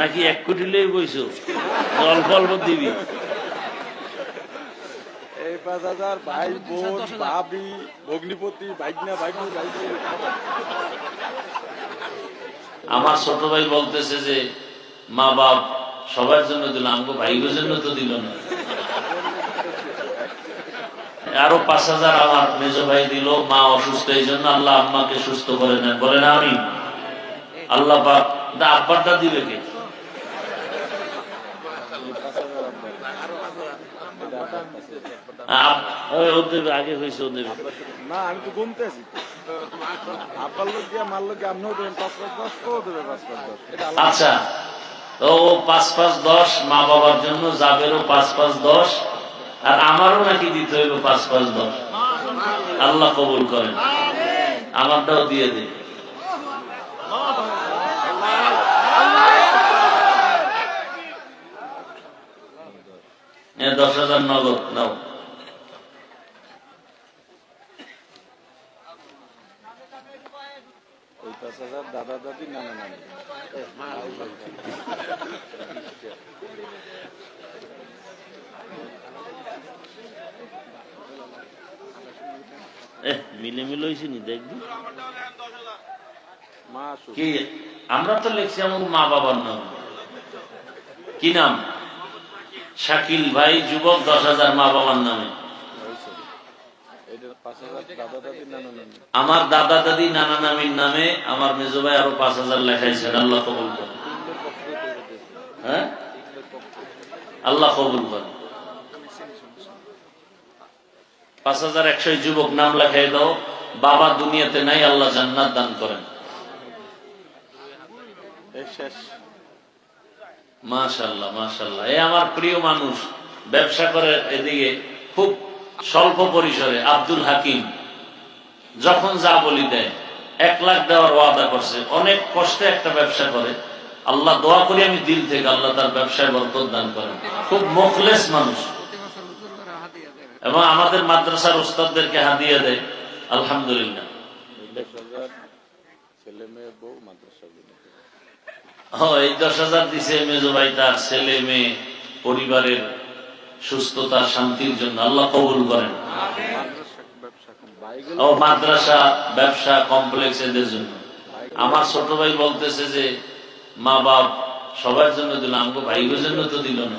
নাকি এক কোটি লই বইছো? অল্প অল্প দিবি। এই পাঁচ হাজার ভাই বোন ভাবি ভগ্নিপতি ভাইগনা ভাইগনি ভাইগনি আমার ছোট ভাই বলতেছে যে মা বাপ সবার জন্য দিল আমাকে ভাইগোর জন্য তো দিল না। আরও পাঁচ হাজার আমার মেজ ভাই দিল মা অসুস্থ এই জন্য আল্লাহ আম্মাকে সুস্থ করে নেন। বলে না আমি আল্লাহ দা আব্বারটা দিবে কে? আগে হয়েছে ও না আমি তো গুনতে আছি। আচ্ছা ও পাঁচ পাঁচ দশ মা বাবার জন্য যাবেরও পাঁচ পাঁচ দশ আর আমারও নাকি দিতে হইব পাঁচ পাঁচ দশ। আল্লাহ কবুল করেন। আমারটাও দিয়ে দিন এ দশ হাজার নগদ নাও। ওই দাদা দাদি নানা নানি। মিলে মিলে হয়েছে নি দেখবি। মা কি? আমরা তো লিখছি আমার মা বাবার নাম। কি নাম? শাকিল ভাই যুবক দশ হাজার মা বাবার নামে হয়েছে এটা পাঁচ হাজার দাদা দাদি নানা নানি আমার দাদা দাদি নানা নামির নামে আমার মেজো ভাই আরও পাঁচ হাজার লেখাইছেন আল্লাহ কবুল করেন করে। হ্যাঁ। আল্লাহ কবুল করেন পাঁচ হাজার একশো যুবক নাম লেখাই দাও বাবা দুনিয়াতে নাই আল্লাহ জান্নাত দান করেন। এই মাশাল্লাহ মাশাল্লাহ। এ আমার প্রিয় মানুষ ব্যবসা করে এদিকে খুব স্বল্প পরিসরে আব্দুল হাকিম যখন যা বলি দেয়, এক লাখ দেওয়ার ওয়াদা করছে, অনেক কষ্টে একটা ব্যবসা করে। আল্লাহ দোয়া করি আমি দিল থেকে আল্লাহ তার ব্যবসায় বরকত দান করেন। খুব মুখলেস মানুষ। এবং আমাদের মাদ্রাসার উস্তাদদেরকে হাদিয়ে দেয়, আলহামদুলিল্লাহ। ও, এই দশ হাজার দিছে মেজো ভাই তার ছেলে মেয়ে, পরিবারের সুস্থতা, শান্তির জন্য আল্লাহ কবুল করেন। ও মাদ্রাসা ব্যবসা কমপ্লেক্স এদের জন্য। আমার ছোট ভাই বলতেছে যে, মা বাপ সবার জন্য দিল আমাকে ভাইগোর জন্য তো দিল না।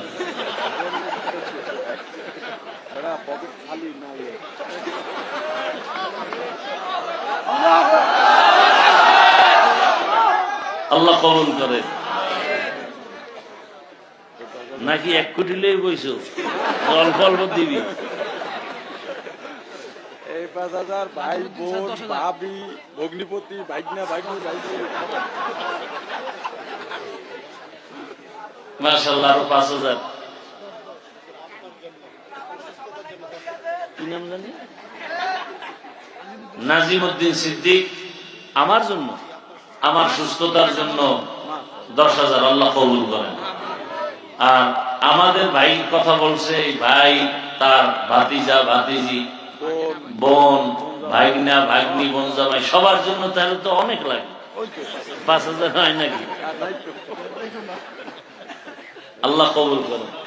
আল্লাহ কবুল করে। নাকি এক কোটি লই বইছো? অল্প অল্প দিবি। এই পাঁচ হাজার ভাই বোন ভাবি ভগ্নিপতি ভাইগনা ভাইগনি ভাইগনি। মার্শাল্লাহ আরও পাঁচ হাজার। কি নাম জানি? নাজিম উদ্দিন সিদ্দিক আমার জন্য আমার সুস্থতার জন্য দশ হাজার আল্লাহ কবুল করেন। আর আমাদের ভাই কথা বলছে ভাই তার ভাতিজা, ভাতিজি, বোন, ভাগনা, ভাগ্নি, বোন জামাই, সবার জন্য তাহলে তো অনেক লাগে। পাঁচ হাজার হয় নাকি? আল্লাহ কবুল করেন